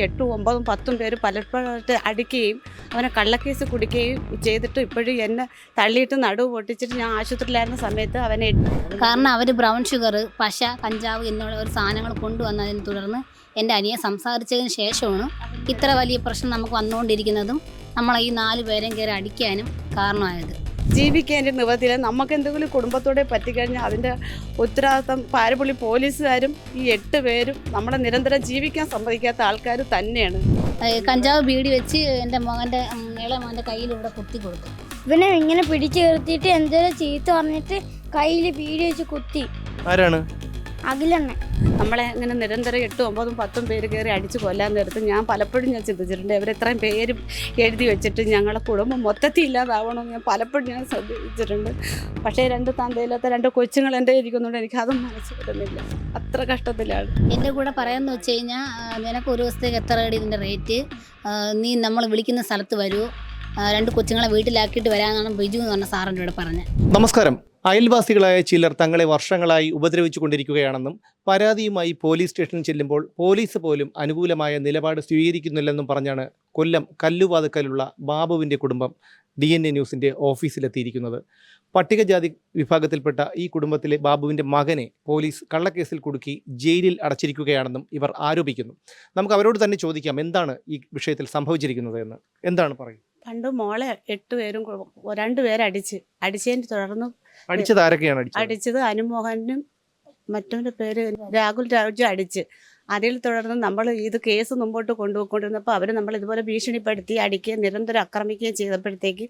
എട്ടും ഒമ്പതും പത്തും പേര് പലപ്പോഴായിട്ട് അടിക്കുകയും അവനെ കള്ളക്കേസ് കുടിക്കുകയും ചെയ്തിട്ട് ഇപ്പോഴും എന്നെ തള്ളിയിട്ട് നടുവ് പൊട്ടിച്ചിട്ട് ഞാൻ ആശുപത്രിയിലായിരുന്ന സമയത്ത് അവനെ കാരണം അവർ ബ്രൗൺ ഷുഗർ പശ കഞ്ചാവ് എന്നുള്ള ഒരു സാധനങ്ങൾ കൊണ്ടുവന്നതിനെ തുടർന്ന് എന്റെ അനിയെ സംസാരിച്ചതിന് ശേഷമാണ് ഇത്ര വലിയ പ്രശ്നം നമുക്ക് വന്നുകൊണ്ടിരിക്കുന്നതും നമ്മളെ ഈ നാല് പേരെയും കയറി അടിക്കാനും കാരണമായത്. ജീവിക്കേണ്ട നിവത്തിൽ നമുക്ക് എന്തെങ്കിലും കുടുംബത്തോടെ പറ്റിക്കഴിഞ്ഞാൽ അതിന്റെ ഉത്തരവാദിത്തം പാരപ്പള്ളി പോലീസുകാരും ഈ എട്ട് പേരും നമ്മളെ നിരന്തരം ജീവിക്കാൻ സമ്മതിക്കാത്ത ആൾക്കാർ തന്നെയാണ്. കഞ്ചാവ് ബീഡി വെച്ച് എന്റെ മകന്റെ ഇളയ മകന്റെ കയ്യിൽ ഇവിടെ കുത്തി കൊടുത്തു. ഇവനെ ഇങ്ങനെ പിടിച്ചു നിർത്തിയിട്ട് എന്തേലും ചീത്ത പറഞ്ഞിട്ട് കയ്യിൽ ബീഡി വെച്ച് കുത്തി. ആരാണ്? അഖിലെണ്ണ നമ്മളെ ഇങ്ങനെ നിരന്തരം എട്ടും ഒമ്പതും പത്തും പേര് കയറി അടിച്ച് കൊല്ലാൻ നേരത്ത് ഞാൻ പലപ്പോഴും ഞാൻ ചിന്തിച്ചിട്ടുണ്ട് ഇവർ ഇത്രയും പേര് എഴുതി വെച്ചിട്ട് ഞങ്ങളെ കുടുംബം മൊത്തത്തിൽ ഇല്ലാതാവണമെന്ന് ഞാൻ പലപ്പോഴും ഞാൻ ശ്രദ്ധിച്ചിട്ടുണ്ട്. പക്ഷേ രണ്ട് തന്തയില്ലാത്ത രണ്ട് കൊച്ചുങ്ങൾ എന്റെ ഇരിക്കുന്നുണ്ട് എനിക്ക് അതും മനസ്സിൽ വരുന്നില്ല അത്ര കഷ്ടത്തിലാണ്. എന്റെ കൂടെ പറയാമെന്ന് വെച്ച് കഴിഞ്ഞാൽ നിനക്ക് ഒരു ദിവസത്തേക്ക് എത്ര അടി ഇതിന്റെ റേറ്റ്? നീ നമ്മൾ വിളിക്കുന്ന സ്ഥലത്ത് വരൂ. രണ്ട് കൊച്ചുങ്ങളെ വീട്ടിലാക്കിയിട്ട് വരാമെന്നാണ് ബിജു എന്ന് പറഞ്ഞ സാറിന്റെ ഇവിടെ പറഞ്ഞത് നമസ്കാരം. അയൽവാസികളായ ചിലർ തങ്ങളെ വർഷങ്ങളായി ഉപദ്രവിച്ചു കൊണ്ടിരിക്കുകയാണെന്നും പരാതിയുമായി പോലീസ് സ്റ്റേഷനിൽ ചെല്ലുമ്പോൾ പോലീസ് പോലും അനുകൂലമായ നിലപാട് സ്വീകരിക്കുന്നില്ലെന്നും പറഞ്ഞാണ് കൊല്ലം കല്ലുവാതുക്കലുള്ള ബാബുവിന്റെ കുടുംബം ഡി എൻ എ ന്യൂസിന്റെ ഓഫീസിലെത്തിയിരിക്കുന്നത്. പട്ടികജാതി വിഭാഗത്തിൽപ്പെട്ട ഈ കുടുംബത്തിലെ ബാബുവിന്റെ മകനെ പോലീസ് കള്ളക്കേസിൽ കുടുക്കി ജയിലിൽ അടച്ചിരിക്കുകയാണെന്നും ഇവർ ആരോപിക്കുന്നു. നമുക്ക് അവരോട് തന്നെ ചോദിക്കാം എന്താണ് ഈ വിഷയത്തിൽ സംഭവിച്ചിരിക്കുന്നത് എന്ന്? എന്താണ് പറയുക പണ്ട് മോളെ എട്ട് പേരും രണ്ടുപേരടിച്ച് രണ്ട് അടിച്ച് അടിച്ചതിന് തുടർന്ന് അടിച്ചത് ആരൊക്കെയാണ് അടിച്ചത്? അനുമോഹനും മറ്റൊരു പേര് രാഹുൽ രാജു അടിച്ച്. അതിൽ തുടർന്ന് നമ്മൾ ഇത് കേസ് മുമ്പോട്ട് കൊണ്ടുപോയിക്കൊണ്ടിരുന്നപ്പോൾ അവർ നമ്മൾ ഇതുപോലെ ഭീഷണിപ്പെടുത്തി അടിക്കുകയും നിരന്തരം ആക്രമിക്കുകയും ചെയ്തപ്പോഴത്തേക്ക്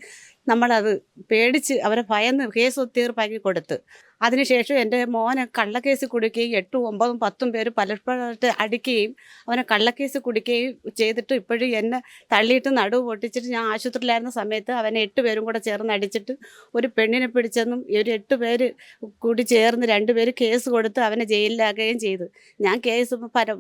നമ്മളത് പേടിച്ച് അവരെ ഭയന്ന് കേസ് തീർപ്പാക്കി കൊടുത്ത്. അതിനുശേഷം എന്റെ മോനെ കള്ളക്കേസ് കുടിക്കുകയും എട്ടും ഒമ്പതും പത്തും പേര് പലപ്പോഴായിട്ട് അടിക്കുകയും അവനെ കള്ളക്കേസ് കുടിക്കുകയും ചെയ്തിട്ട് ഇപ്പോഴും എന്നെ തള്ളിയിട്ട് നടുവ് പൊട്ടിച്ചിട്ട് ഞാൻ ആശുപത്രിയിലായിരുന്ന സമയത്ത് അവനെ എട്ട് പേരും കൂടെ ചേർന്ന് അടിച്ചിട്ട് ഒരു പെണ്ണിനെ പിടിച്ചെന്നും ഒരു എട്ട് പേര് കൂടി ചേർന്ന് രണ്ടുപേര് കേസ് കൊടുത്ത് അവനെ ജയിലിലാക്കുകയും ചെയ്തു. ഞാൻ കേസ് പര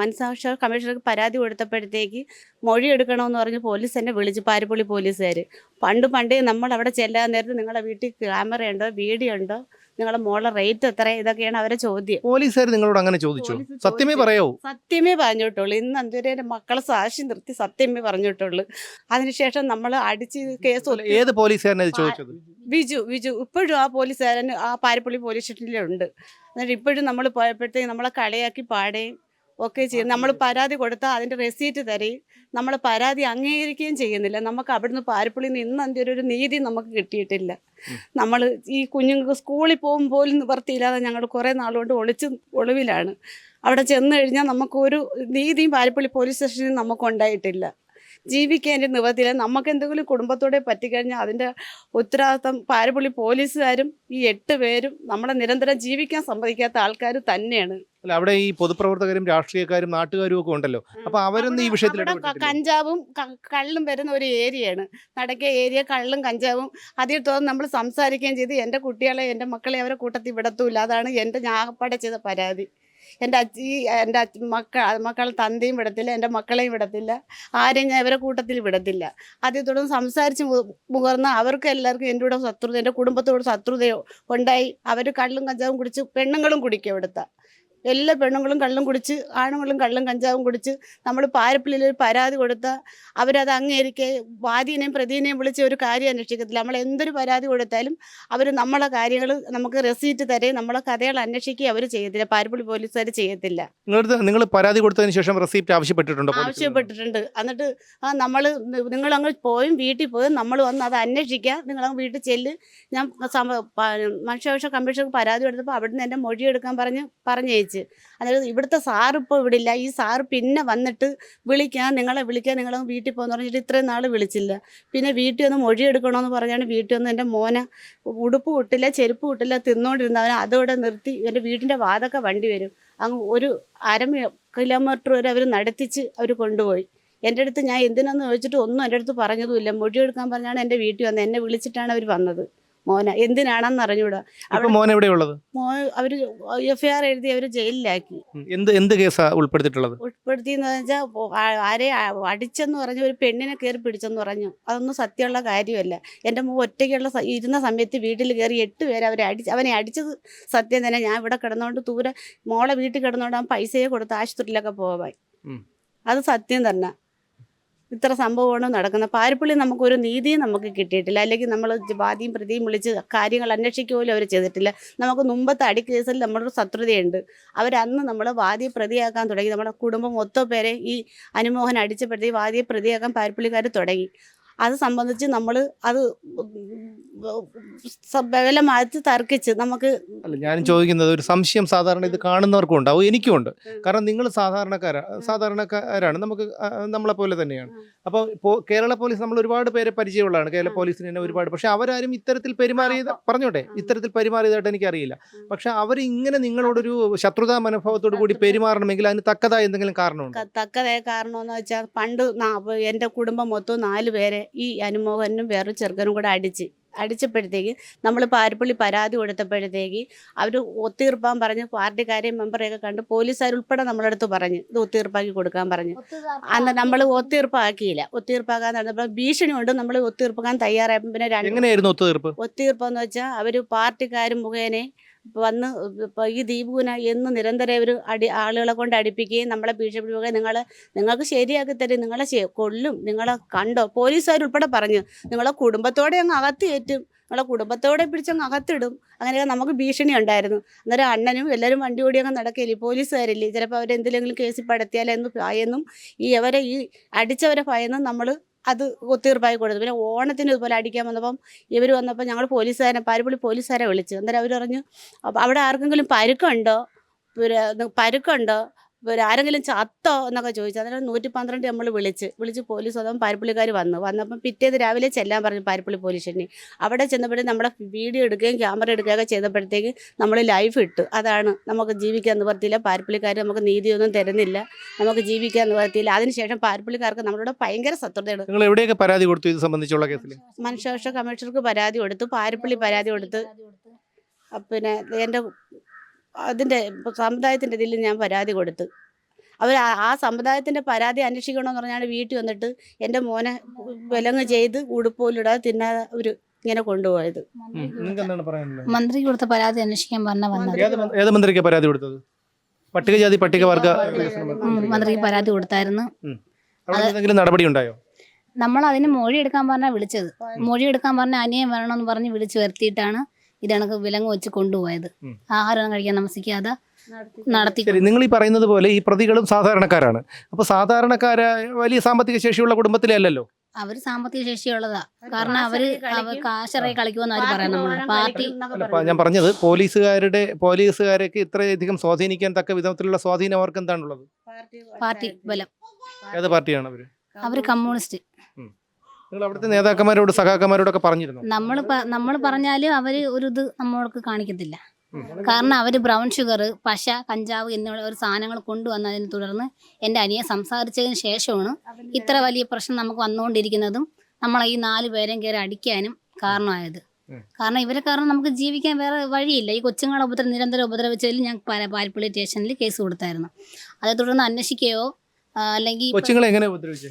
മനസാക്ഷ കമ്മീഷണർക്ക് പരാതി കൊടുത്തപ്പോഴത്തേക്ക് മൊഴി എടുക്കണമെന്ന് പറഞ്ഞ് പോലീസ് എന്നെ വിളിച്ചു പാരിപ്പള്ളി പോലീസുകാർ പണ്ട് പണ്ടേ നമ്മൾ അവിടെ ചെല്ലാൻ നേരത്ത് നിങ്ങളുടെ വീട്ടിൽ ക്യാമറ ഉണ്ടോ വീഡിയോ ഉണ്ടോ? നിങ്ങളുടെ മോളെ റേറ്റ് എത്ര ഇതൊക്കെയാണ് അവരെ ചോദ്യം. പോലീസുകാർ നിങ്ങളോട് അങ്ങനെ ചോദിച്ചു? സത്യമേ പറയോ സത്യമേ പറഞ്ഞിട്ടുള്ളൂ. ഇന്ന് എന്തുവരെ മക്കളെ സാക്ഷി നിർത്തി സത്യമേ പറഞ്ഞിട്ടുള്ളൂ. അതിനുശേഷം നമ്മൾ അടിച്ച് കേസ് ഏത് പോലീസുകാരനെ ചോദിച്ചത്? ബിജു ബിജു ഇപ്പോഴും ആ പോലീസുകാരൻ ആ പാരപ്പള്ളി പോലീസ് സ്റ്റേഷനിലുണ്ട് എന്നിട്ട് ഇപ്പോഴും നമ്മൾ പോയപ്പോഴത്തേക്ക് നമ്മളെ കളിയാക്കി പാടുകയും ഒക്കെ ചെയ്യും. നമ്മൾ പരാതി കൊടുത്താൽ അതിന്റെ റെസീറ്റ് തരുകയും നമ്മൾ പരാതി അംഗീകരിക്കുകയും ചെയ്യുന്നില്ല. നമുക്ക് അവിടുന്ന് പാരപ്പള്ളിയിൽ നിന്ന് ഇന്ന് അതിന്റെ ഒരു നീതി നമുക്ക് കിട്ടിയിട്ടില്ല. നമ്മൾ ഈ കുഞ്ഞുങ്ങൾക്ക് സ്കൂളിൽ പോകും പോലും നിവർത്തിയില്ലാതെ ഞങ്ങൾ കുറേ നാളുകൊണ്ട് ഒളിച്ച് ഒളിവിലാണ്. അവിടെ ചെന്ന് കഴിഞ്ഞാൽ നമുക്കൊരു നീതിയും പാരപ്പള്ളി പോലീസ് സ്റ്റേഷനിൽ നമുക്കുണ്ടായിട്ടില്ല ജീവിക്കേണ്ട നിവർത്തിയില്ല നമുക്ക് എന്തെങ്കിലും കുടുംബത്തോടെ പറ്റിക്കഴിഞ്ഞാൽ അതിന്റെ ഉത്തരവാദിത്തം പാരപ്പള്ളി പോലീസുകാരും ഈ എട്ട് പേരും നമ്മളെ നിരന്തരം ജീവിക്കാൻ സമ്മതിക്കാത്ത ആൾക്കാർ തന്നെയാണ്. അല്ല അവിടെ ഈ പൊതുപ്രവർത്തകരും രാഷ്ട്രീയക്കാരും നാട്ടുകാരും ഒക്കെ ഉണ്ടല്ലോ. അപ്പൊ അവരൊന്നും ഈ വിഷയത്തിൽ കഞ്ചാവും കള്ളും വരുന്ന ഒരു ഏരിയയാണ്. നടക്കിയ ഏരിയ കള്ളും കഞ്ചാവും. അതിൽ തോന്നുന്നു നമ്മൾ സംസാരിക്കുകയും ചെയ്ത്. എന്റെ കുട്ടികളെ എന്റെ മക്കളെ അവരെ കൂട്ടത്തിൽ വിടത്തൂല്ല അതാണ് എന്റെ ഞാപ്പാടെ ചെയ്ത പരാതി. എന്റെ അച്ഛി എന്റെ മക്ക മക്കൾ തന്തയും വിടത്തില്ല എന്റെ മക്കളെയും വിടത്തില്ല ആരെയും ഞാൻ ഇവരെ കൂട്ടത്തിൽ വിടത്തില്ല. അതിൽ തുടർന്ന് സംസാരിച്ച് മുകർന്ന് അവർക്ക് എല്ലാവർക്കും എന്റെ കൂടെ ശത്രുത എന്റെ കുടുംബത്തോട് ശത്രുതയോ ഉണ്ടായി അവർ കള്ളും കഞ്ചാവും കുടിച്ച് പെണ്ണുങ്ങളും കുടിക്കും ഇവിടുത്തെ. എല്ലാ പെണ്ണുങ്ങളും കള്ളും കുടിച്ച് ആണുങ്ങളും കള്ളും കഞ്ചാവും കുടിച്ച് നമ്മൾ പാരപ്പിളിൽ ഒരു പരാതി കൊടുത്ത അവരത് അങ്ങേരിക്കെ വാദീനെയും പ്രതീനെയും വിളിച്ച് ഒരു കാര്യം അന്വേഷിക്കത്തില്ല. നമ്മൾ എന്തൊരു പരാതി കൊടുത്താലും അവർ നമ്മളെ കാര്യങ്ങൾ നമുക്ക് റെസീറ്റ് തരുകയും നമ്മളെ കഥകൾ അന്വേഷിക്കുകയും അവർ ചെയ്യത്തില്ല. പാരപ്പിളി പോലീസുകാർ ചെയ്യത്തില്ല. നിങ്ങളടുത്ത് നിങ്ങൾ പരാതി കൊടുത്തതിന് ശേഷം റെസീപ്റ്റ് ആവശ്യപ്പെട്ടിട്ടുണ്ട് ആവശ്യപ്പെട്ടിട്ടുണ്ട്. എന്നിട്ട് ആ നമ്മൾ നിങ്ങളങ്ങ് പോയും വീട്ടിൽ പോയും നമ്മൾ വന്ന് അത് അന്വേഷിക്കുക നിങ്ങളങ്ങ് വീട്ടിൽ ചെല്ല്. ഞാൻ മനുഷ്യാവകാശ കമ്മീഷൻ പരാതി കൊടുത്തപ്പോൾ അവിടുന്ന് എന്റെ മൊഴി എടുക്കാൻ പറഞ്ഞ് പറഞ്ഞയച്ച്. അതായത് ഇവിടുത്തെ സാറ് ഇപ്പോൾ ഇവിടെ ഇല്ല ഈ സാറ് പിന്നെ വന്നിട്ട് വിളിക്കാൻ നിങ്ങളെ വിളിക്കാൻ നിങ്ങൾ വീട്ടിൽ പോകുന്ന പറഞ്ഞിട്ട് ഇത്രയും നാൾ വിളിച്ചില്ല. പിന്നെ വീട്ടിൽ ഒന്ന് മൊഴി എടുക്കണമെന്ന് പറഞ്ഞാണ് വീട്ടിൽ ഒന്ന് എന്റെ മോനെ ഉടുപ്പ് കിട്ടില്ല ചെരുപ്പ് കിട്ടില്ല തിന്നുകൊണ്ടിരുന്നവനെ അതോടെ നിർത്തി എന്റെ വീടിന്റെ വാതൊക്കെ വണ്ടി വരും. അങ്ങ് ഒരു അര കിലോമീറ്റർ വരെ അവർ നടത്തിച്ച് അവർ കൊണ്ടുപോയി. എന്റെ അടുത്ത് ഞാൻ എന്തിനാന്ന് ചോദിച്ചിട്ട് ഒന്നും എന്റെ അടുത്ത് പറഞ്ഞതുമില്ല. മൊഴി എടുക്കാൻ പറഞ്ഞാണ് എന്റെ വീട്ടിൽ വന്നത്. എന്നെ വിളിച്ചിട്ടാണ് അവർ വന്നത്. മോന എന്തിനാണെന്ന് അറിഞ്ഞൂടാ ഇപ്പൊ മോൻ എവിടെയുള്ളത്? മോ അവർ എഫ് ആർ എഴുതി അവർ ജയിലിലാക്കി. എന്ത് എന്ത് കേസാ ഉൾപ്പെടുത്തിയിട്ടുള്ളത്? ഉൾപ്പെടുത്തിയെന്ന് വെച്ചാൽ ആരെ അടിച്ചെന്ന് പറഞ്ഞു ഒരു പെണ്ണിനെ കയറി പിടിച്ചെന്ന് പറഞ്ഞു. അതൊന്നും സത്യമുള്ള കാര്യമല്ല. എന്റെ മോ ഒറ്റയ്ക്കുള്ള ഇരുന്ന സമയത്ത് വീട്ടിൽ കയറി എട്ട് പേര് അവരെ അടിച്ച് അവനെ അടിച്ചത് സത്യം തന്നെ. ഞാൻ ഇവിടെ കിടന്നുകൊണ്ട് ദൂരെ മോളെ വീട്ടിൽ കിടന്നുകൊണ്ട് അവൻ പൈസയെ കൊടുത്ത് ആശുപത്രിയിലൊക്കെ പോവാൻ. അത് സത്യം തന്നെ. ഇത്ര സംഭവമാണ് നടക്കുന്നത്. പാരിപ്പള്ളി നമുക്കൊരു നീതിയും നമുക്ക് കിട്ടിയിട്ടില്ല. അല്ലെങ്കിൽ നമ്മൾ വാദിയും പ്രതിയും വിളിച്ച് കാര്യങ്ങൾ അന്വേഷിക്കുക പോലും അവർ ചെയ്തിട്ടില്ല. നമുക്ക് മുമ്പത്തെ അടി കേസിൽ നമ്മളൊരു ശത്രുതയുണ്ട്. അവരന്ന് നമ്മൾ വാദിയെ പ്രതിയാക്കാൻ തുടങ്ങി. നമ്മുടെ കുടുംബം മൊത്തം പേരെ ഈ അനുമോഹൻ അടിച്ചപ്പെടുത്തി വാദിയെ പ്രതിയാക്കാൻ പാരിപ്പള്ളിക്കാർ തുടങ്ങി. അത് സംബന്ധിച്ച് നമ്മൾ അത് ബലമാറ്റി തർക്കിച്ച് നമുക്ക് അല്ല ഞാൻ ചോദിക്കുന്നത് ഒരു സംശയം സാധാരണ ഇത് കാണുന്നവർക്കും ഉണ്ടാവും എനിക്കും ഉണ്ട്. കാരണം നിങ്ങൾ സാധാരണക്കാരാ സാധാരണക്കാരാണ് നമുക്ക് നമ്മളെ പോലെ തന്നെയാണ്. അപ്പോൾ ഇപ്പോ കേരള പോലീസ് നമ്മൾ ഒരുപാട് പേരെ പരിചയമുള്ളതാണ് കേരള പോലീസിന് തന്നെ ഒരുപാട് പക്ഷെ അവരാരും ഇത്തരത്തിൽ പെരുമാറിയത് പറഞ്ഞോട്ടെ ഇത്തരത്തിൽ പെരുമാറിയതായിട്ട് എനിക്കറിയില്ല. പക്ഷെ അവർ ഇങ്ങനെ നിങ്ങളോടൊരു ശത്രുതാ മനോഭാവത്തോടു കൂടി പെരുമാറണമെങ്കിൽ അതിന് തക്കതായ എന്തെങ്കിലും കാരണമുണ്ട്? തക്കതായ കാരണമെന്ന് വെച്ചാൽ പണ്ട് എന്റെ എന്റെ കുടുംബം മൊത്തം നാല് പേരെ ഈ അനുമോഹനും വേറെ ചെറുക്കനും കൂടെ അടിച്ച് അടിച്ചപ്പോഴത്തേക്ക് നമ്മൾ പാരിപ്പള്ളി പരാതി കൊടുത്തപ്പോഴത്തേക്ക് അവർ ഒത്തീർപ്പാൻ പറഞ്ഞ്. പാർട്ടിക്കാരെയും മെമ്പറെയൊക്കെ കണ്ട് പോലീസുകാർ ഉൾപ്പെടെ നമ്മളടുത്ത് പറഞ്ഞ്. ഇത് ഒത്തീർപ്പാക്കി കൊടുക്കാൻ പറഞ്ഞു. അന്ന് നമ്മൾ ഒത്തീർപ്പാക്കിയില്ല. ഒത്തീർപ്പാക്കാൻ നടന്നപ്പോൾ ഭീഷണി കൊണ്ട് നമ്മൾ ഒത്തീർപ്പാക്കാൻ തയ്യാറായപ്പോൾ പിന്നെ രണ്ട് ഒത്തീർപ്പെന്ന് വെച്ചാൽ അവർ പാർട്ടിക്കാർ മുഖേന വന്ന് ഇപ്പോൾ ഈ ദീപുവിന എന്ന് നിരന്തരം ഒരു അടി ആളുകളെ കൊണ്ട് അടിപ്പിക്കുകയും നമ്മളെ ഭീഷണിപ്പെടുകയും നിങ്ങൾ നിങ്ങൾക്ക് ശരിയാക്കി തരും നിങ്ങളെ കൊല്ലും നിങ്ങളെ കണ്ടോ? പോലീസുകാർ ഉൾപ്പെടെ പറഞ്ഞു നിങ്ങളെ കുടുംബത്തോടെ അങ്ങ് അകത്ത് കയറ്റും നിങ്ങളെ കുടുംബത്തോടെ പിടിച്ചങ്ങ് അകത്തിടും. അങ്ങനെയൊക്കെ നമുക്ക് ഭീഷണി ഉണ്ടായിരുന്നു. അന്നേരം അണ്ണനും എല്ലാവരും വണ്ടി ഓടി അങ്ങ് നടക്കില്ലേ പോലീസുകാരില്ലേ? ചിലപ്പോൾ അവരെന്തെങ്കിലും കേസിൽ പടത്തിയാലെന്ന് ഭയന്നും ഈ അവരെ ഈ അടിച്ചവരെ ഭയന്നും നമ്മൾ അത് ഒത്തീർപ്പായി കൊടുത്തു. പിന്നെ ഓണത്തിന് ഇതുപോലെ അടിക്കാൻ വന്നപ്പം ഇവർ വന്നപ്പോൾ ഞങ്ങൾ പോലീസുകാരെ പാരിപ്പള്ളി പോലീസുകാരെ വിളിച്ചു. അന്നേരം അവർ പറഞ്ഞു "അപ്പ അവിടെ ആർക്കെങ്കിലും പരുക്കുണ്ടോ? പിന്നെ പരുക്കുണ്ടോ? ആരെങ്കിലും ചത്തോ എന്നൊക്കെ ചോദിച്ചു അന്നേരം നൂറ്റി പന്ത്രണ്ട് നമ്മൾ വിളിച്ച് വിളിച്ച് പോലീസ് അതും പാരിപ്പള്ളിക്കാർ വന്നു. വന്നപ്പം പിറ്റേത് രാവിലെ ചെല്ലാൻ പറഞ്ഞു പാരിപ്പള്ളി പോലീസ് സ്റ്റേഷനിൽ. അവിടെ ചെന്നപ്പോഴും നമ്മളെ വീഡിയോ എടുക്കുകയും ക്യാമറ എടുക്കുകയൊക്കെ ചെയ്തപ്പോഴത്തേക്ക് നമ്മൾ ലൈഫ് ഇട്ടു. അതാണ് നമുക്ക് ജീവിക്കാൻ നിവർത്തിയില്ല. പാരിപ്പള്ളിക്കാർ നമുക്ക് നീതിയൊന്നും തരുന്നില്ല. നമുക്ക് ജീവിക്കാൻ നിവർത്തിയില്ല. അതിനുശേഷം പാരിപ്പള്ളിക്കാർക്ക് നമ്മളോട് ഭയങ്കര ശത്രുതയാണ്. നിങ്ങൾ എവിടെയൊക്കെ പരാതി കൊടുത്തു ഇത് സംബന്ധിച്ചുള്ള കേസിൽ? മനുഷ്യാവകാശ കമ്മീഷണർക്ക് പരാതി കൊടുത്തു പാരിപ്പള്ളി പരാതി കൊടുത്ത്. പിന്നെ എന്റെ അതിന്റെ സമുദായത്തിന്റെ ഇതിൽ ഞാൻ പരാതി കൊടുത്ത്. അവർ ആ- സമുദായത്തിന്റെ പരാതി അന്വേഷിക്കണമെന്ന് പറഞ്ഞാണ് വീട്ടിൽ വന്നിട്ട് എന്റെ മോനെ വിലങ്ങ് ചെയ്ത് ഉടുപ്പോലിടാതെ തിന്നാതെ ഒരു ഇങ്ങനെ കൊണ്ടുപോയത്. മന്ത്രി കൊടുത്ത പരാതി അന്വേഷിക്കാൻ പറഞ്ഞ വന്നത്. ഏത് മന്ത്രിക്ക് പരാതി കൊടുത്തത്? പട്ടികജാതി പട്ടികവർഗ. മന്ത്രിക്ക് പരാതി കൊടുത്തായിരുന്നു. എന്തെങ്കിലും നടപടി ഉണ്ടായോ? നമ്മൾ അതിന് മൊഴി എടുക്കാൻ പറഞ്ഞാൽ വിളിച്ചത്. മൊഴി എടുക്കാൻ പറഞ്ഞ അനിയൻ വരണമെന്ന് പറഞ്ഞ് വിളിച്ചു വരുത്തിയിട്ടാണ് ഇത് കണക്ക് വിലങ്ങ് വെച്ച് കൊണ്ടുപോയത്. ആഹാരം കഴിക്കാൻ താമസിക്കാതെ നടത്തി ശരി നിങ്ങൾ ഈ പറയുന്നത് പോലെ ഈ പ്രതികളും സാധാരണക്കാരാണ്. അപ്പൊ സാധാരണക്കാര വലിയ സാമ്പത്തിക ശേഷിയുള്ള കുടുംബത്തിലെ അല്ലല്ലോ? അവർ സാമ്പത്തിക ശേഷിയുള്ളതാ. കാരണം അവർ കാശറായി കളിക്കുമെന്ന് അവർ പാർട്ടി ഞാൻ പറഞ്ഞത് പോലീസുകാരുടെ പോലീസുകാരൊക്കെ ഇത്രയധികം സ്വാധീനിക്കാൻ തക്ക വിധത്തിലുള്ള സ്വാധീനം അവർക്ക് എന്താണുള്ളത് പാർട്ടി ബലം. ഏത് പാർട്ടിയാണ് അവർ? അവർ കമ്മ്യൂണിസ്റ്റ്. നിങ്ങൾ അവിടുത്തെ നേതാക്കന്മാരോട് സഹാക്കന്മാരോടൊക്കെ പറഞ്ഞിരുന്നു? നമ്മൾ നമ്മൾ പറഞ്ഞാലും അവർ ഒരു ഇത് നമ്മൾക്ക് കാണിക്കത്തില്ല. കാരണം അവർ ബ്രൗൺ ഷുഗർ പശ കഞ്ചാവ് എന്നുള്ള ഒരു സാധനങ്ങൾ കൊണ്ടുവന്നതിനെ തുടർന്ന് എന്റെ അനിയെ സംസാരിച്ചതിന് ശേഷമാണ് ഇത്ര വലിയ പ്രശ്നം നമുക്ക് വന്നുകൊണ്ടിരിക്കുന്നതും നമ്മൾ ഈ നാല് പേരെയും കയറി അടിക്കാനും കാരണമായത്. കാരണം ഇവരെ കാരണം നമുക്ക് ജീവിക്കാൻ വേറെ വഴിയില്ല. ഈ കൊച്ചുങ്ങളെ ഉപദ്രവം നിരന്തരം ഉപദ്രവിച്ചതിൽ ഞാൻ പാലപ്പള്ളി സ്റ്റേഷനിൽ കേസ് കൊടുത്തായിരുന്നു. അതേ തുടർന്ന് അന്വേഷിക്കുകയോ അല്ലെങ്കിൽ കൊച്ചുങ്ങളെ എങ്ങനെ ഉപദ്രവിച്ചേ?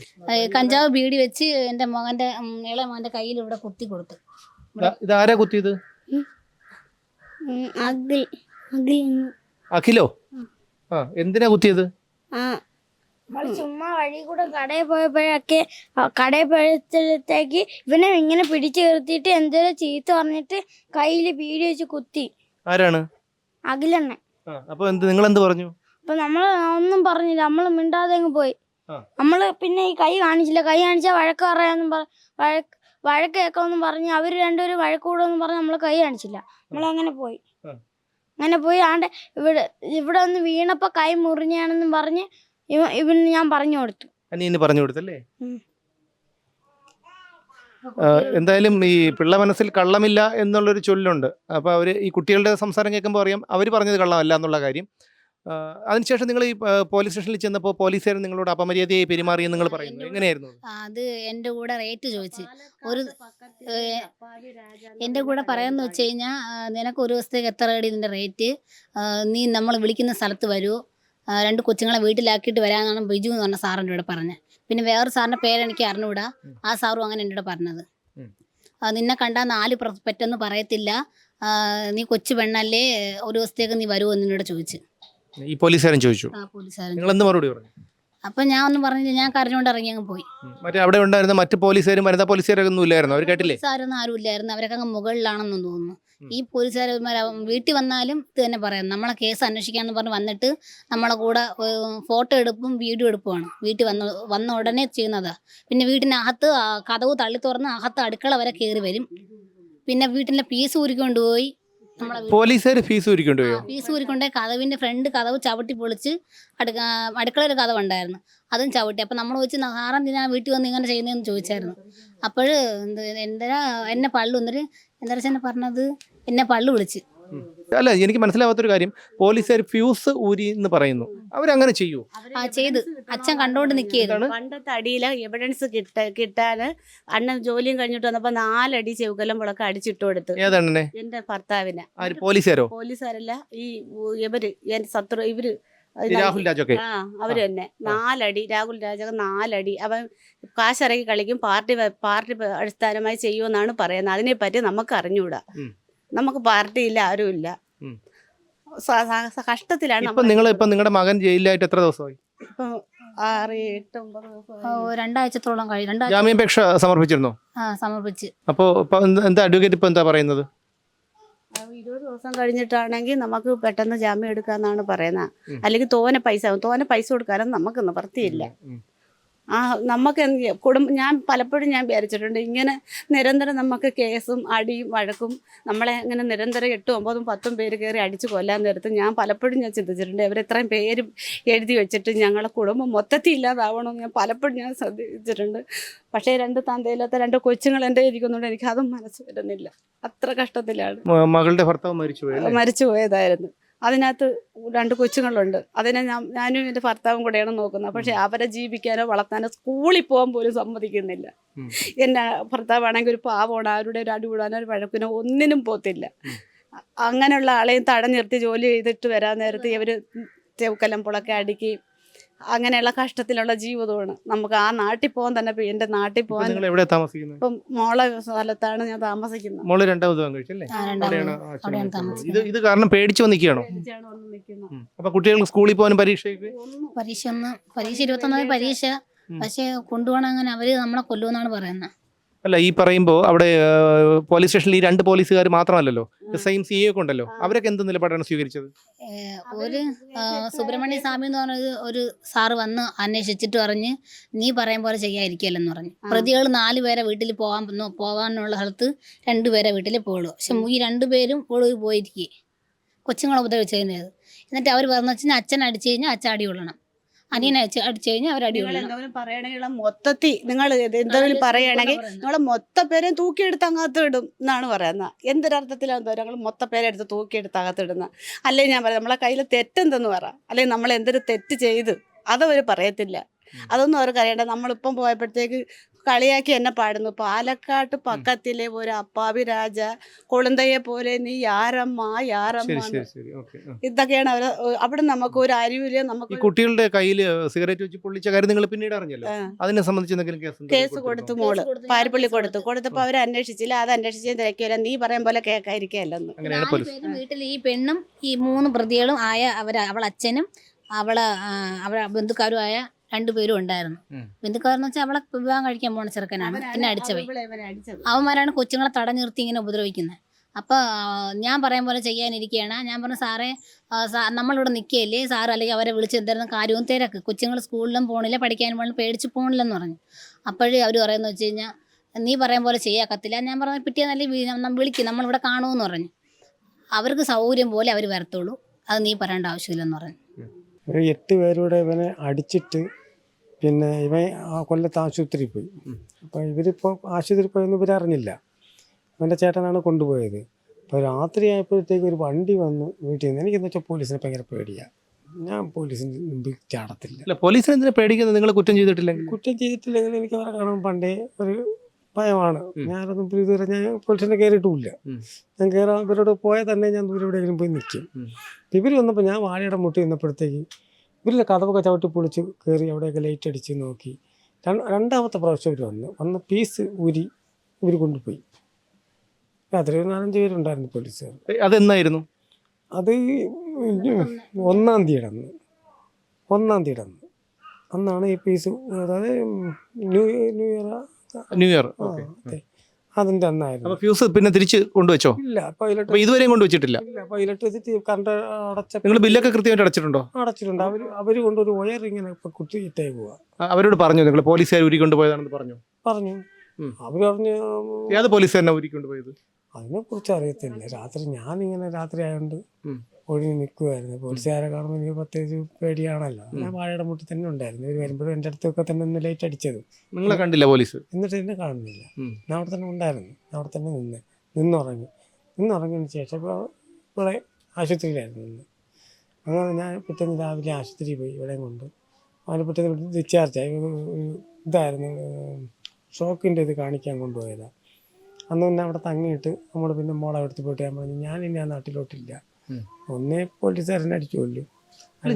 കഞ്ചാവ് ബീഡി വെച്ച് എന്റെ മകന്റെ ഇളയ മകന്റെ കയ്യിൽ ഇവിടെ കുത്തി കൊടുത്തു. ഇതാ- ഇതാരാ കുത്തിയത്? അഖിലോ? ആ എന്തിനാ കുത്തിയത്? ചുമ്മാ വഴി കൂടെ കടയിൽ പോയപ്പോഴൊക്കെ കടയിൽ പോയത്തേക്ക് ഇവനെ ഇങ്ങനെ പിടിച്ചു നിർത്തിയിട്ട് എന്തോ ചീത്ത പറഞ്ഞിട്ട് കയ്യിൽ ബീഡി വെച്ച് കുത്തി. ആരാണ്? അഖിലെണ്ണ അപ്പൊ എന്ത് നിങ്ങൾ എന്ത് പറഞ്ഞു? അപ്പൊ നമ്മൾ ഒന്നും പറഞ്ഞില്ല. നമ്മൾ മിണ്ടാതെ അങ്ങ് പോയി. നമ്മൾ നമ്മൾ പിന്നെ ഈ കൈ കാണിച്ചില്ല. കൈ കാണിച്ചാൽ വഴക്ക് പറയാന്നും വഴക്ക് വഴക്ക് കേൾക്കാമെന്നും പറഞ്ഞ് അവർ രണ്ടുപേരും വഴക്ക് കൂടുമെന്ന് പറഞ്ഞ് നമ്മൾ കൈ കാണിച്ചില്ല. നമ്മൾ അങ്ങനെ പോയി. അങ്ങനെ പോയി ആണ്ട് ഇവിടെ ഇവിടെ ഒന്ന് വീണപ്പോ കൈ മുറിഞ്ഞാണെന്നും പറഞ്ഞ് ഇവ ഇവന് ഞാൻ പറഞ്ഞു കൊടുത്തു. പറഞ്ഞു കൊടുത്തല്ലേ? എന്തായാലും ഈ പിള്ള മനസ്സിൽ കള്ളമില്ല എന്നുള്ളൊരു ചൊല്ലുണ്ട്. അപ്പോൾ അവർ ഈ കുട്ടികളുടെ സംസാരം കേൾക്കുമ്പോൾ അറിയാം അവർ പറഞ്ഞത് കള്ളമല്ല എന്നുള്ള കാര്യം. അതിനുശേഷം നിങ്ങൾ ഈ പോലീസ് സ്റ്റേഷനിൽ ചെന്നപ്പോൾ പോലീസുകാർ നിങ്ങളോട് അപമര്യാദയായി പെരുമാറിയെന്ന് നിങ്ങൾ പറയുന്നു എങ്ങനെയായിരുന്നു? അത്? എന്റെ കൂടെ റേറ്റ് ചോദിച്ച്. ഒരു എന്റെ കൂടെ പറയാന്ന് വെച്ച് കഴിഞ്ഞാൽ നിനക്ക് ഒരു ദിവസത്തേക്ക് എത്ര അടി ഇതിന്റെ റേറ്റ്? നീ നമ്മൾ വിളിക്കുന്ന സ്ഥലത്ത് വരൂ. രണ്ട് കൊച്ചുങ്ങളെ വീട്ടിലാക്കിയിട്ട് വരാമെന്നാണ് ബിജു എന്ന് പറഞ്ഞ സാറിന്റെ കൂടെ പറഞ്ഞത്. പിന്നെ വേറൊരു സാറിന്റെ പേരെനിക്ക് അറിഞ്ഞുകൂടാ. ആ സാറും അങ്ങനെ എന്റെ കൂടെ പറഞ്ഞത്. ആ, നിന്നെ കണ്ടാൽ നാല് പ്ര- പെറ്റെന്ന് പറയത്തില്ല. നീ കൊച്ചു പെണ്ണല്ലേ ഒരു ദിവസത്തേക്ക് നീ വരുമോ എന്നോട് ചോദിച്ചു. ഈ പോലീസുകാരൻ ചോദിച്ചു. പോലീസുകാരൻ നിങ്ങൾ എന്ത് മറുപടി പറഞ്ഞു? അപ്പൊ ഞാൻ ഒന്നും പറഞ്ഞില്ല ഞാൻ കരഞ്ഞുകൊണ്ട് ഇറങ്ങി അങ്ങ് പോയി. മറ്റേ അവിടെ ഉണ്ടായിരുന്ന മറ്റു പോലീസുകാരും വനിതാ പോലീസുകാരൊക്കെ ഇല്ലായിരുന്നു? അവർ കേട്ടില്ലേ? സാരൊന്നും ആരും ഇല്ലായിരുന്നു. അവരൊക്കെ അങ്ങ് മുകളിലാണെന്ന് തോന്നുന്നു. ഈ പോലീസുകാർ വീട്ടിൽ വന്നാലും ഇത് തന്നെ പറയാം. നമ്മളെ കേസ് അന്വേഷിക്കാന്ന് പറഞ്ഞ് വന്നിട്ട് നമ്മളെ കൂടെ ഫോട്ടോ എടുപ്പും വീഡിയോ എടുപ്പുമാണ്. വീട്ടിൽ വന്ന വന്ന ഉടനെ ചെയ്യുന്നതാ. പിന്നെ വീട്ടിനകത്ത് കഥവ് തള്ളി തുറന്ന് അകത്ത് അടുക്കള വരെ കയറി വരും. പിന്നെ വീട്ടിലെ പീസ് ഊരിക്കൊണ്ടുപോയി പോലീസുകാർ ഫീസ് ഊരിക്കൊണ്ട് പോയോ? ഫീസ് ഊരിക്കൊണ്ട് കഥവിന്റെ ഫ്രണ്ട് കഥവ് ചവിട്ടി പൊളിച്ച് അടുക്ക അടുക്കളയിൽ കഥ ഉണ്ടായിരുന്നു. അതും ചവിട്ടി. അപ്പം നമ്മൾ വെച്ച് സാറെന്തിനാ വീട്ടിൽ വന്ന് ഇങ്ങനെ ചെയ്യുന്നതെന്ന് ചോദിച്ചായിരുന്നു. അപ്പോൾ എന്താ എന്നെ പള്ളു എന്നിട്ട് എന്താ വെച്ചാൽ പറഞ്ഞത്? എന്നെ പള്ളു വിളിച്ച്. അല്ല എനിക്ക് മനസ്സിലാവാത്തൊരു കാര്യം. പോലീസുകാർ ഫ്യൂസ് ഊരി എന്ന് പറയുന്നു. അവരങ്ങനെ ചെയ്യൂ. ആ ചെയ്ത്. അച്ഛൻ കണ്ടോണ്ട് നിൽക്കുകയായിരുന്നു പണ്ടത്തെ അടിയിൽ എവിഡൻസ് കിട്ട കിട്ടാന് അണ്ണൻ ജോലിയും കഴിഞ്ഞിട്ട് വന്നപ്പോ നാലടി ചെവുകലം വിളക്ക് അടിച്ചിട്ട് കൊടുത്തു. ഏതാണെന്നെ എന്റെ ഭർത്താവിനെ. ആര്? പോലീസുകാരോ? പോലീസുകാരല്ല ഈ ഇവർ എന്റെ ശത്രു ഇവർ രാഹുൽ രാജൊക്കെ? ആ അവർ തന്നെ. നാലടി രാഹുൽ രാജൊക്കെ നാലടി. അവൻ കാശിറക്കി കളിക്കും പാർട്ടി പാർട്ടി അടിസ്ഥാനമായി ചെയ്യുമെന്നാണ് പറയുന്നത്. അതിനെ പറ്റി നമുക്ക് അറിഞ്ഞൂടാ. നമുക്ക് പാർട്ടിയില്ല ആരുമില്ല. ആരും സ- സ- സ- കഷ്ടത്തിലാണ് ഇപ്പൊ നിങ്ങൾ ഇപ്പൊ നിങ്ങളുടെ മകൻ ജയിലിലായിട്ട് എത്ര ദിവസമായി? ഇപ്പം ആറ് എട്ട് ഒമ്പത് ദിവസമായി. ഓ, രണ്ടാഴ്ചത്തോളം കഴിയും രണ്ടാഴ്ച ജാമ്യാപേക്ഷ സമർപ്പിച്ചിരുന്നോ? ആ സമർപ്പിച്ച്. അപ്പോൾ ഇപ്പൊ എന്ത്- എന്താ അഡ്വക്കേറ്റ് ഇപ്പൊ എന്താ പറയുന്നത്? ആ, ഇരുപത് ദിവസം കഴിഞ്ഞിട്ടാണെങ്കിൽ നമുക്ക് പെട്ടെന്ന് ജാമ്യം എടുക്കാന്നാണ് പറയുന്നത്. അല്ലെങ്കിൽ തോനെ പൈസ ആവും തോനെ പൈസ കൊടുക്കാനൊന്നും നമുക്ക് നിവർത്തിയില്ല ഉം. ആ നമുക്ക് കുടുംബം ഞാൻ പലപ്പോഴും ഞാൻ വിചാരിച്ചിട്ടുണ്ട് ഇങ്ങനെ നിരന്തരം നമുക്ക് കേസും അടിയും വഴക്കും നമ്മളെ ഇങ്ങനെ നിരന്തരം എട്ടും ഒമ്പതും പത്തും പേര് കയറി അടിച്ച് കൊല്ലാൻ നേരത്ത് ഞാൻ പലപ്പോഴും ഞാൻ ചിന്തിച്ചിട്ടുണ്ട് ഇവരെത്രയും പേര് എഴുതി വെച്ചിട്ട് ഞങ്ങളെ കുടുംബം മൊത്തത്തിൽ ഇല്ലാതാവണമെന്ന് ഞാൻ പലപ്പോഴും ഞാൻ ശ്രദ്ധിച്ചിട്ടുണ്ട്. പക്ഷേ രണ്ട് തന്തയില്ലാത്ത രണ്ട് കൊച്ചുങ്ങൾ എന്റെ ഇരിക്കുന്നുണ്ട്. എനിക്ക് അതും മനസ്സ് വരുന്നില്ല. അത്ര കഷ്ടത്തിലാണ്. മകളുടെ ഭർത്താവ് മരിച്ചു മരിച്ചു പോയതായിരുന്നു അതിനകത്ത് രണ്ട് കൊച്ചുങ്ങളുണ്ട്. അതിനെ ഞാൻ ഞാനും എന്റെ ഭർത്താവും കൂടെയാണ് നോക്കുന്നത്. പക്ഷെ അവരെ ജീവിക്കാനോ വളർത്താനോ സ്കൂളിൽ പോകാൻ പോലും സമ്മതിക്കുന്നില്ല. എന്റെ ഭർത്താവാണെങ്കിൽ ഒരു പാവമാണ് ആരുടെ ഒരു അടി വിടാനോ ഒരു വഴക്കിനോ ഒന്നിനും പോത്തില്ല അങ്ങനെയുള്ള ആളെയും തടഞ്ഞിർത്തി ജോലി ചെയ്തിട്ട് വരാൻ നേരത്ത് ഇവർ ചെവുക്കലം പുളക്കെ അടിക്കുകയും അങ്ങനെയുള്ള കഷ്ടത്തിലുള്ള ജീവിതമാണ്. നമുക്ക് ആ നാട്ടിൽ പോകാൻ തന്നെ എന്റെ എന്റെ നാട്ടിൽ പോകാൻ നിങ്ങൾ എവിടെ താമസിക്കുന്നത്? ഇപ്പം മോളെ സ്ഥലത്താണ് ഞാൻ താമസിക്കുന്നത്. മോൾ രണ്ടാമത് കഴിച്ചല്ലേ. ഇത് ഇത് കാരണം പേടിച്ചു നിൽക്കുകയാണോ അപ്പൊ കുട്ടികൾ സ്കൂളിൽ പോകാൻ പരീക്ഷയ്ക്ക്? ഒന്നും പരീക്ഷ ഒന്ന് പരീക്ഷ. ഇരുപത്തൊന്നാമത് പരീക്ഷ. പക്ഷെ കൊണ്ടുപോകണം അങ്ങനെ അവർ നമ്മളെ കൊല്ലുമെന്നാണ് പറയുന്നത്. അല്ല ഈ പറയുമ്പോൾ അവിടെ പോലീസ് സ്റ്റേഷനിൽ ഈ രണ്ട് പോലീസുകാർ മാത്രമല്ലല്ലോ? എസ് ഐയും സി ഒക്കെ ഉണ്ടല്ലോ. അവരൊക്കെ എന്ത് നിലപാടാണ് സ്വീകരിച്ചത്? ഒരു സുബ്രഹ്മണ്യ സ്വാമി എന്ന് പറഞ്ഞ ഒരു- സാറ് വന്ന് അന്വേഷിച്ചിട്ട് പറഞ്ഞ് നീ പറയും പോലെ ചെയ്യാതിരിക്കല്ലെന്ന് പറഞ്ഞു. പ്രതികൾ നാല് പേരെ വീട്ടിൽ പോകാൻ പോകാനുള്ള സ്ഥലത്ത് രണ്ടുപേരെ വീട്ടിൽ പോകുള്ളൂ പക്ഷെ ഈ രണ്ടുപേരും ഒളിവ് പോയിരിക്കേ. കൊച്ചുങ്ങളെ ഉപദ്രവിച്ചതിന്റെത് എന്നിട്ട് അവർ പറഞ്ഞു വെച്ചാൽ അച്ഛൻ അടിച്ചു കഴിഞ്ഞാൽ അച്ഛൻ അടി കൊള്ളണം. അനിയനെ അടിച്ച് കഴിഞ്ഞാൽ അവർ അടി നിങ്ങൾ കൊള്ളണം എന്തെങ്കിലും പറയണമെങ്കിൽ മൊത്തത്തിൽ നിങ്ങൾ എന്തെങ്കിലും പറയണെങ്കിൽ നിങ്ങൾ മൊത്ത പേരെയും തൂക്കിയെടുത്ത് അങ്ങാത്ത ഇടും എന്നാണ് പറയുന്നത്. എന്തൊരർത്ഥത്തിലാണ് ഞങ്ങൾ മൊത്ത പേരെടുത്ത് തൂക്കിയെടുത്ത് അകത്ത് ഇടുന്ന അല്ലെങ്കിൽ ഞാൻ പറയാം നമ്മളെ കയ്യിൽ തെറ്റെന്തെന്ന് പറ. അല്ലെങ്കിൽ നമ്മൾ എന്തൊരു തെറ്റ് ചെയ്ത് അതവർ പറയത്തില്ല. അതൊന്നും അവർക്ക് അറിയണ്ട. നമ്മളിപ്പം പോയപ്പോഴത്തേക്ക് കളിയാക്കി എന്നെ പാടുന്നു. പാലക്കാട്ട് പക്കത്തിലെ ഒരു അപ്പാവി രാജ കൊളുന്തയെ പോലെ നീ യാരമ്മ യാരമ്മ ഇതൊക്കെയാണ് അവർ അവിടെ നമുക്ക് ഒരു അരിവില്ല ഈ നമുക്ക് കുട്ടികളുടെ കയ്യിൽ സിഗരറ്റ് വെച്ച് പൊള്ളിച്ച കാര്യം നിങ്ങൾ പിന്നീട് അറിഞ്ഞല്ലോ. അതിനെ സംബന്ധിച്ച് എന്തെങ്കിലും കേസ് കേസ് കൊടുത്തു മോൾ. പാരിപ്പള്ളി കൊടുത്തു. കൊടുത്തപ്പോ അവർ അന്വേഷിച്ചില്ല. അത് അന്വേഷിച്ച് തിരക്കില്ല നീ പറയും പോലെ കേക്കായിരിക്കും വീട്ടിൽ ഈ പെണ്ണും ഈ മൂന്ന് പ്രതികളും ആയ അവർ അവളച്ഛനും അച്ഛനും അവളെ അവളെ ബന്ധുക്കാരും ആയ രണ്ടുപേരും ഉണ്ടായിരുന്നു. ബന്ധുക്കാരെന്ന് വെച്ചാൽ അവളെ വിവാഹം കഴിക്കാൻ പോണ ചെറുക്കനാണ്. പിന്നെ അടിച്ചവൻ അവന്മാരാണ് കൊച്ചുങ്ങളെ തടഞ്ഞു നിർത്തി ഇങ്ങനെ ഉപദ്രവിക്കുന്നത് അപ്പോൾ ഞാൻ പറയാൻ പോലെ ചെയ്യാനിരിക്കുകയാണ് ഞാൻ പറഞ്ഞു സാറേ നമ്മളിവിടെ നിൽക്കുകയല്ലേ സാർ അല്ലെങ്കിൽ അവരെ വിളിച്ച് എന്തായിരുന്നു കാര്യവും തിരക്ക്. കൊച്ചുങ്ങൾ സ്കൂളിലും പോണില്ല പഠിക്കാനും പോണില്ല പേടിച്ച് പോണില്ലെന്ന് പറഞ്ഞു. അപ്പോഴേ അവർ പറയുന്നത് വെച്ച് കഴിഞ്ഞാൽ നീ പറയാൻ പോലെ ചെയ്യാക്കത്തില്ല. ഞാൻ പറഞ്ഞു പിറ്റേന്നല്ലേ വിളിക്കും. നമ്മളിവിടെ കാണുമെന്ന് പറഞ്ഞു. അവർക്ക് സൗകര്യം പോലെ അവർ വരത്തുള്ളൂ. അത് നീ പറയേണ്ട ആവശ്യമില്ലെന്ന് പറഞ്ഞു. ഒരു എട്ട് പേരൂടെ ഇവനെ അടിച്ചിട്ട് പിന്നെ ഇവൻ ആ കൊല്ലത്ത് ആശുപത്രിയിൽ പോയി. അപ്പോൾ ഇവരിപ്പോൾ ആശുപത്രിയിൽ പോയെന്ന് ഇവരറിഞ്ഞില്ല അവന്റെ ചേട്ടനാണ് കൊണ്ടുപോയത്. അപ്പോൾ രാത്രി ആയപ്പോഴത്തേക്ക് ഒരു വണ്ടി വന്നു വീട്ടിൽ നിന്ന്. എനിക്കെന്ന് വെച്ചാൽ പോലീസിനെ ഭയങ്കര പേടിയാണ് ഞാൻ പോലീസിന് മുമ്പിൽ ചാടത്തില്ല. അല്ല പോലീസിനെ എന്തിനാ പേടിക്കുന്നത്? നിങ്ങൾ കുറ്റം ചെയ്തിട്ടില്ലെങ്കിൽ കുറ്റം ചെയ്തിട്ടില്ലെങ്കിൽ എനിക്ക് അവരെ കാണാൻ പണ്ടേ ഒരു ഭയമാണ്. ഞാനൊന്നും ഇതുവരെ ഞാൻ പോലീസിനെ കയറിയിട്ടുമില്ല ഞാൻ കയറാൻ ഇവരോട് പോയാൽ തന്നെ ഞാൻ ദൂരെ എവിടെയെങ്കിലും പോയി നിൽക്കും. ഇവർ വന്നപ്പോൾ ഞാൻ വാഴയുടെ മുട്ടി നിന്നപ്പോഴത്തേക്ക് ഇവരിലെ കഥവൊക്കെ ചവിട്ടി പൊളിച്ച് കയറി അവിടെയൊക്കെ ലൈറ്റ് അടിച്ച് നോക്കി. രണ്ടാമത്തെ പ്രാവശ്യം ഇവർ വന്നു. വന്ന പീസ് ഊരി ഇവർ കൊണ്ടുപോയി. രാത്രി ഒരു നാലഞ്ച് പേരുണ്ടായിരുന്നു പോലീസുകാർ ഏ, അതെന്നായിരുന്നു? അത് ഒന്നാം തീയതി അന്ന് ഒന്നാം തീയതി അന്ന് അന്നാണ് ഈ പീസ് അതായത് new new year new year okay അതെ. അതിന്റെ അന്നായിരുന്നു. അപ്പൊ ഫ്യൂസ് പിന്നെ തിരിച്ച് കൊണ്ടുവച്ചോ? ഇല്ല പൈലറ്റ് അപ്പൊ ഇതുവരെയും കൊണ്ടുവച്ചിട്ടില്ല. ഇല്ല പൈലറ്റ് വെച്ചിട്ട് കറണ്ട് അടച്ച നിങ്ങൾ ബില്ലൊക്കെ കൃത്യമായിട്ട് അടച്ചിട്ടുണ്ടോ? അടച്ചിട്ടുണ്ട്. അവർ അവർ കൊണ്ടൊരു വയർ ഇങ്ങനെ ഇപ്പൊ കുത്തി ഇട്ടേക്കുക പോവാ. അവരോട് പറഞ്ഞു നിങ്ങൾ പോലീസുകാർ ഉരുക്കൊണ്ട് പോയതാണെന്ന് പറഞ്ഞു. പറഞ്ഞു അവർ അവർ പറഞ്ഞു ഏത് പോലീസുകാരനെ ഉരുക്കൊണ്ട് പോയത് അതിനെ കുറിച്ച് അറിയത്തില്ല. രാത്രി ഞാൻ ഇങ്ങനെ രാത്രി ആയതുകൊണ്ട് ഓടി ഒഴിഞ്ഞ് നിൽക്കുമായിരുന്നു പോലീസുകാരെ കാണുമ്പോൾ എനിക്ക് പ്രത്യേകിച്ച് പേടിയാണല്ലോ. ഞാൻ വാഴയുടെ മുട്ടിൽ തന്നെ ഉണ്ടായിരുന്നു. ഇവർ വരുമ്പോഴും എന്റെ അടുത്തൊക്കെ തന്നെ ഒന്ന് ലൈറ്റ് അടിച്ചത്. നിങ്ങളെ കണ്ടില്ല പോലീസ്? എന്നിട്ട് എന്നെ കാണുന്നില്ല. ഞാൻ അവിടെ തന്നെ ഉണ്ടായിരുന്നു. ഞാൻ അവിടെ തന്നെ നിന്ന് നിന്നുറങ്ങി. നിന്നുറങ്ങിയതിന് ശേഷം ഇപ്പോൾ ഇവിടെ ആശുപത്രിയിലായിരുന്നു നിന്ന് അങ്ങനെ ഞാൻ പിറ്റേന്ന് രാവിലെ ആശുപത്രിയിൽ പോയി ഇവിടെ കൊണ്ട്. അവന് പിറ്റേന്ന് ഡിസ്ചാർജ് ആയി. ഇതായിരുന്നു ഷോക്കിന്റെ ഇത് കാണിക്കാൻ കൊണ്ടുപോയതാണ് അന്ന് പിന്നെ അവിടെ തങ്ങിയിട്ട് നമ്മൾ പിന്നെ മോളെ എടുത്ത് പോയിട്ട് ഞാൻ പറഞ്ഞു ഞാൻ ഇനി ആ നാട്ടിലോട്ടില്ല. ഒന്നേ പോലീസുകാരനെ അടിച്ചു കൊല്ലും.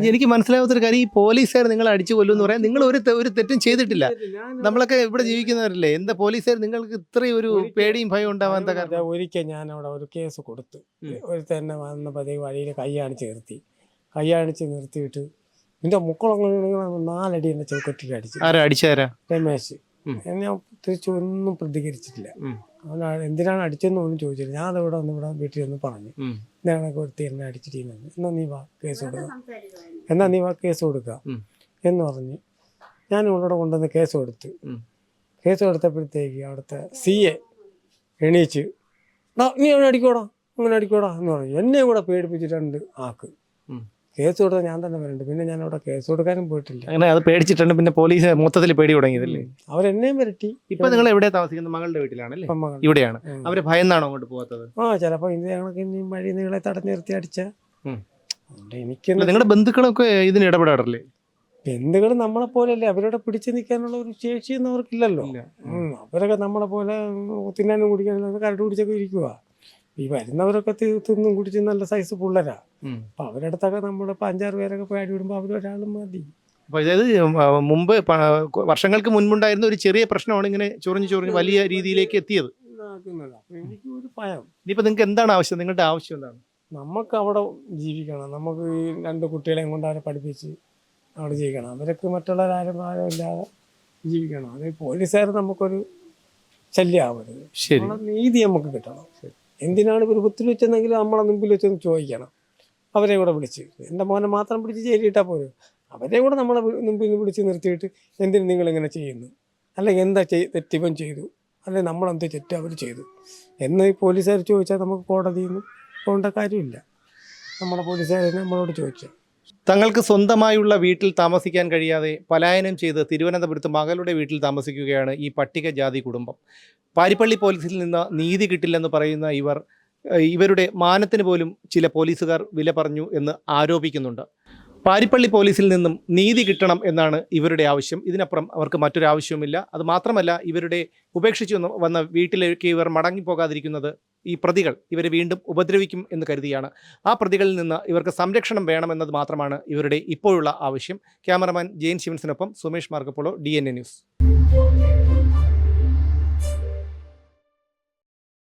എനിക്ക് മനസ്സിലാവാത്തൊരു കാര്യം ഈ പോലീസുകാർ നിങ്ങൾ അടിച്ചു കൊല്ലും എന്ന് പറയാൻ നിങ്ങൾ ഒരു ഒരു തെറ്റും ചെയ്തിട്ടില്ല. നമ്മളൊക്കെ ഇവിടെ ജീവിക്കുന്നവരല്ലേ? എന്താ പോലീസുകാർ നിങ്ങൾക്ക് ഇത്രയും ഒരു പേടിയും ഭയം ഉണ്ടാവാൻ കാര്യം കാരണം? ഒരിക്കൽ ഞാൻ അവിടെ ഒരു കേസ് കൊടുത്തു. ഒരു തന്നെ വന്ന പതിവ് വഴിയിൽ കൈ കാണിച്ച് നിർത്തി. കൈ കാണിച്ച് നിർത്തിയിട്ട് നിന്റെ മുക്കളൊക്കെ നാലടി എന്നെ ചൗക്കട്ടിൽ അടിച്ചു. ആരാ? അടിച്ചാരാ രമേശ്. ഞാൻ തിരിച്ചു ഒന്നും പ്രതികരിച്ചിട്ടില്ല. അവൻ എന്തിനാണ് അടിച്ചതെന്ന് ഒന്നും ചോദിച്ചില്ല. ഞാൻ അതവിടെ ഒന്ന് ഇവിടെ വീട്ടിൽ ഒന്ന് പറഞ്ഞു. ഞങ്ങളൊക്കെ ഒരുത്തി എന്നെ അടിച്ചിട്ടിരുന്നത്. എന്നാ നീ വാ കേസ് കൊടുക്കുക എന്നാ നീ വാ കേസ് കൊടുക്കുക എന്ന് പറഞ്ഞ് ഞാൻ ഇവളോട് കൊണ്ടുവന്ന് കേസ് കൊടുത്ത്. കേസ് കൊടുത്തപ്പോഴത്തേക്ക് അവിടുത്തെ സി എ എണീച്ച് "ഡാ, നീ അവനെ അടിക്കോടാ അങ്ങനെ അടിക്കോടാ എന്ന് പറഞ്ഞു. എന്നെ കൂടെ പേടിപ്പിച്ചിട്ടുണ്ട് ആക്ക്. കേസ് കൊടുത്താൽ ഞാൻ തന്നെ വരണ്ട്. പിന്നെ ഞാൻ അവിടെ കേസ് കൊടുക്കാനും പോയിട്ടില്ല. അങ്ങനെ അത് പേടിച്ചിട്ടുണ്ട്. പിന്നെ പോലീസ് മൊത്തത്തിൽ പേടി തുടങ്ങിയതല്ലേ? അവരെന്നെയും വരട്ടി. ഇപ്പൊ നിങ്ങൾ എവിടെ താമസിക്കുന്നത്? മകളുടെ വീട്ടിലാണല്ലേ? ഇവിടെയാണ്. അവരെ ഭയന്നാണോ അങ്ങോട്ട് പോകാത്തത്? ആ ചിലപ്പോൾ ഇന്ത്യ ഞങ്ങൾക്ക് ഇനി വഴി നിങ്ങളെ തടഞ്ഞു നിർത്തി അടിച്ച. എനിക്ക് നിങ്ങളുടെ ബന്ധുക്കളൊക്കെ ഇതിന് ഇടപെടാറില്ലേ? ബന്ധുക്കൾ നമ്മളെ പോലെയല്ലേ. അവരോട് പിടിച്ചു നിൽക്കാനുള്ള ഒരു ശേഷിയൊന്നും അവർക്കില്ലല്ലോ. അവരൊക്കെ നമ്മളെ പോലെ തിന്നാനും കുടിക്കാനും കരട് പിടിച്ചൊക്കെ ഇരിക്കുക ഈ വരുന്നവരൊക്കെ തിന്നും കുടിച്ച് നല്ല സൈസ് പിള്ളേരാ. അപ്പൊ അവരടുത്തൊക്കെ നമ്മളിപ്പോ അഞ്ചാറ് പേരൊക്കെ പോയി അടി വിടുമ്പോൾ അവരൊരാളും മതി. അപ്പൊ അതായത് മുമ്പ് വർഷങ്ങൾക്ക് മുൻപുണ്ടായിരുന്ന ഒരു ചെറിയ പ്രശ്നമാണ് ഇങ്ങനെ ചൊറിഞ്ഞ് ചൊറിഞ്ഞ് വലിയ രീതിയിലേക്ക് എത്തിയത്. എനിക്ക് ഒരു ഭയം. ഇനിയിപ്പോ നിങ്ങൾക്ക് എന്താണ് ആവശ്യം? നിങ്ങളുടെ ആവശ്യം എന്താണ്? നമുക്ക് അവിടെ ജീവിക്കണം. നമുക്ക് ഈ രണ്ട് കുട്ടികളെയും കൊണ്ട് അവരെ പഠിപ്പിച്ച് അവിടെ ജീവിക്കണം. അവരൊക്കെ മറ്റുള്ള ആരും ഇല്ലാതെ ജീവിക്കണം. അത് പോലീസുകാർ നമുക്കൊരു ശല്യമാവരുത് ശരി. നീതി നമുക്ക് കിട്ടണം. എന്തിനാണ് ഇവർ ഒത്തിരി വെച്ചതെങ്കിൽ നമ്മളെ മുമ്പിൽ വെച്ചൊന്ന് ചോദിക്കണം. അവരെ കൂടെ വിളിച്ച്. എന്റെ മോനെ മാത്രം പിടിച്ച് ജയിലിട്ടാൽ പോരും. അവരെ കൂടെ നമ്മളെ മുമ്പിൽ വിളിച്ച് നിർത്തിയിട്ട് എന്തിനു നിങ്ങളിങ്ങനെ ചെയ്യുന്നു? അല്ലെങ്കിൽ എന്താ ചെയ് തെറ്റിപ്പം ചെയ്തു? അല്ലെങ്കിൽ നമ്മളെന്ത് തെറ്റ് അവർ ചെയ്തു? എന്ന് പോലീസുകാർ ചോദിച്ചാൽ നമുക്ക് കോടതിയിൽ നിന്ന് പോകേണ്ട കാര്യമില്ല. നമ്മുടെ പോലീസുകാർ നമ്മളോട് ചോദിച്ചു തങ്ങൾക്ക് സ്വന്തമായുള്ള വീട്ടിൽ താമസിക്കാൻ കഴിയാതെ പലായനം ചെയ്ത് തിരുവനന്തപുരത്ത് മകളുടെ വീട്ടിൽ താമസിക്കുകയാണ് ഈ പട്ടികജാതി കുടുംബം. പാരിപ്പള്ളി പോലീസിൽ നിന്ന് നീതി കിട്ടില്ലെന്ന് പറയുന്ന ഇവർ ഇവരുടെ മാനത്തിന് പോലും ചില പോലീസുകാർ വില പറഞ്ഞു എന്ന് ആരോപിക്കുന്നുണ്ട്. പാരിപ്പള്ളി പോലീസിൽ നിന്നും നീതി കിട്ടണം എന്നാണ് ഇവരുടെ ആവശ്യം. ഇതിനപ്പുറം അവർക്ക് മറ്റൊരു ആവശ്യവുമില്ല അത് മാത്രമല്ല ഇവരുടെ ഉപേക്ഷിച്ചു വന്ന- വീട്ടിലേക്ക് ഇവർ മടങ്ങിപ്പോകാതിരിക്കുന്നത് ഈ പ്രതികൾ ഇവരെ വീണ്ടും ഉപദ്രവിക്കും എന്ന് കരുതിയാണ്. ആ പ്രതികളിൽ നിന്ന് ഇവർക്ക് സംരക്ഷണം വേണമെന്നത് മാത്രമാണ് ഇവരുടെ ഇപ്പോഴുള്ള ആവശ്യം. ക്യാമറമാൻ ജെയിൻ ശിവൻസിനൊപ്പം സുമേഷ് മാർഗപ്പോളോ ഡി ന്യൂസ്.